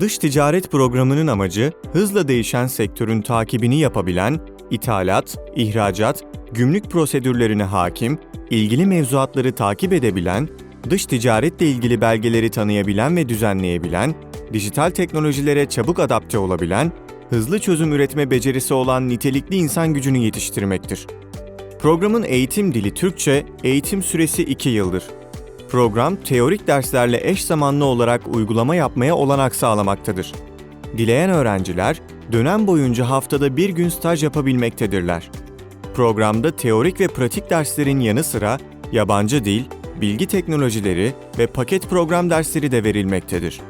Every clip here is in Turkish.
Dış ticaret programının amacı hızla değişen sektörün takibini yapabilen, ithalat, ihracat, gümrük prosedürlerine hakim, ilgili mevzuatları takip edebilen, dış ticaretle ilgili belgeleri tanıyabilen ve düzenleyebilen, dijital teknolojilere çabuk adapte olabilen, hızlı çözüm üretme becerisi olan nitelikli insan gücünü yetiştirmektir. Programın eğitim dili Türkçe, eğitim süresi 2 yıldır. Program, teorik derslerle eş zamanlı olarak uygulama yapmaya olanak sağlamaktadır. Dileyen öğrenciler, dönem boyunca haftada bir gün staj yapabilmektedirler. Programda teorik ve pratik derslerin yanı sıra yabancı dil, bilgi teknolojileri ve paket program dersleri de verilmektedir.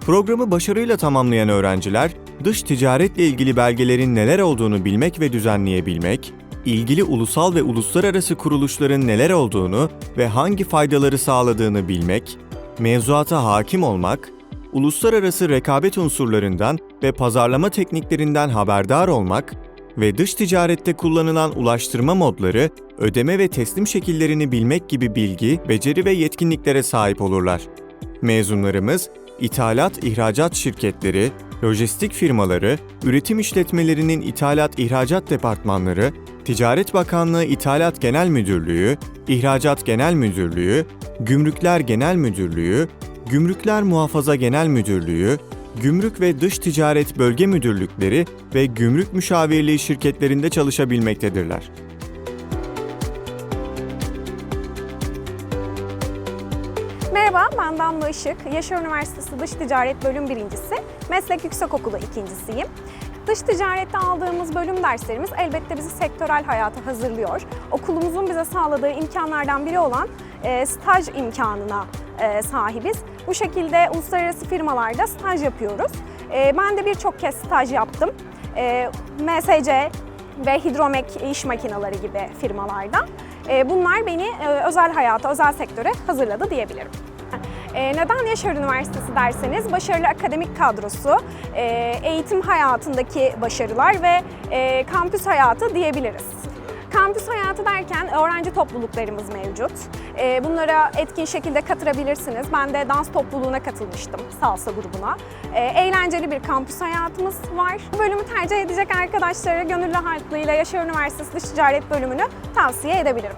Programı başarıyla tamamlayan öğrenciler, dış ticaretle ilgili belgelerin neler olduğunu bilmek ve düzenleyebilmek, ilgili ulusal ve uluslararası kuruluşların neler olduğunu ve hangi faydaları sağladığını bilmek, mevzuata hakim olmak, uluslararası rekabet unsurlarından ve pazarlama tekniklerinden haberdar olmak ve dış ticarette kullanılan ulaştırma modları, ödeme ve teslim şekillerini bilmek gibi bilgi, beceri ve yetkinliklere sahip olurlar. Mezunlarımız, ithalat ihracat şirketleri, lojistik firmaları, üretim işletmelerinin ithalat ihracat departmanları, Ticaret Bakanlığı İthalat Genel Müdürlüğü, İhracat Genel Müdürlüğü, Gümrükler Genel Müdürlüğü, Gümrükler Muhafaza Genel Müdürlüğü, Gümrük ve Dış Ticaret Bölge Müdürlükleri ve Gümrük Müşavirliği şirketlerinde çalışabilmektedirler. Merhaba, ben Damla Işık. Yaşar Üniversitesi Dış Ticaret Bölüm Birincisi, Meslek Yüksekokulu ikincisiyim. Dış ticarette aldığımız bölüm derslerimiz elbette bizi sektörel hayata hazırlıyor. Okulumuzun bize sağladığı imkanlardan biri olan e, staj imkanına e, sahibiz. Bu şekilde uluslararası firmalarda staj yapıyoruz. E, ben de birçok kez staj yaptım. E, MSC ve Hidromek iş makineleri gibi firmalarda. E, bunlar beni e, özel hayata, özel sektöre hazırladı diyebilirim. E, Neden Yaşar Üniversitesi derseniz başarılı akademik kadrosu, e, eğitim hayatındaki başarılar ve e, kampüs hayatı diyebiliriz. Kampüs hayatı derken öğrenci topluluklarımız mevcut. E, Bunlara etkin şekilde katılabilirsiniz. Ben de dans topluluğuna katılmıştım, salsa grubuna. E, Eğlenceli bir kampüs hayatımız var. Bu bölümü tercih edecek arkadaşlara gönül rahatlığıyla Yaşar Üniversitesi Dış Ticaret bölümünü tavsiye edebilirim.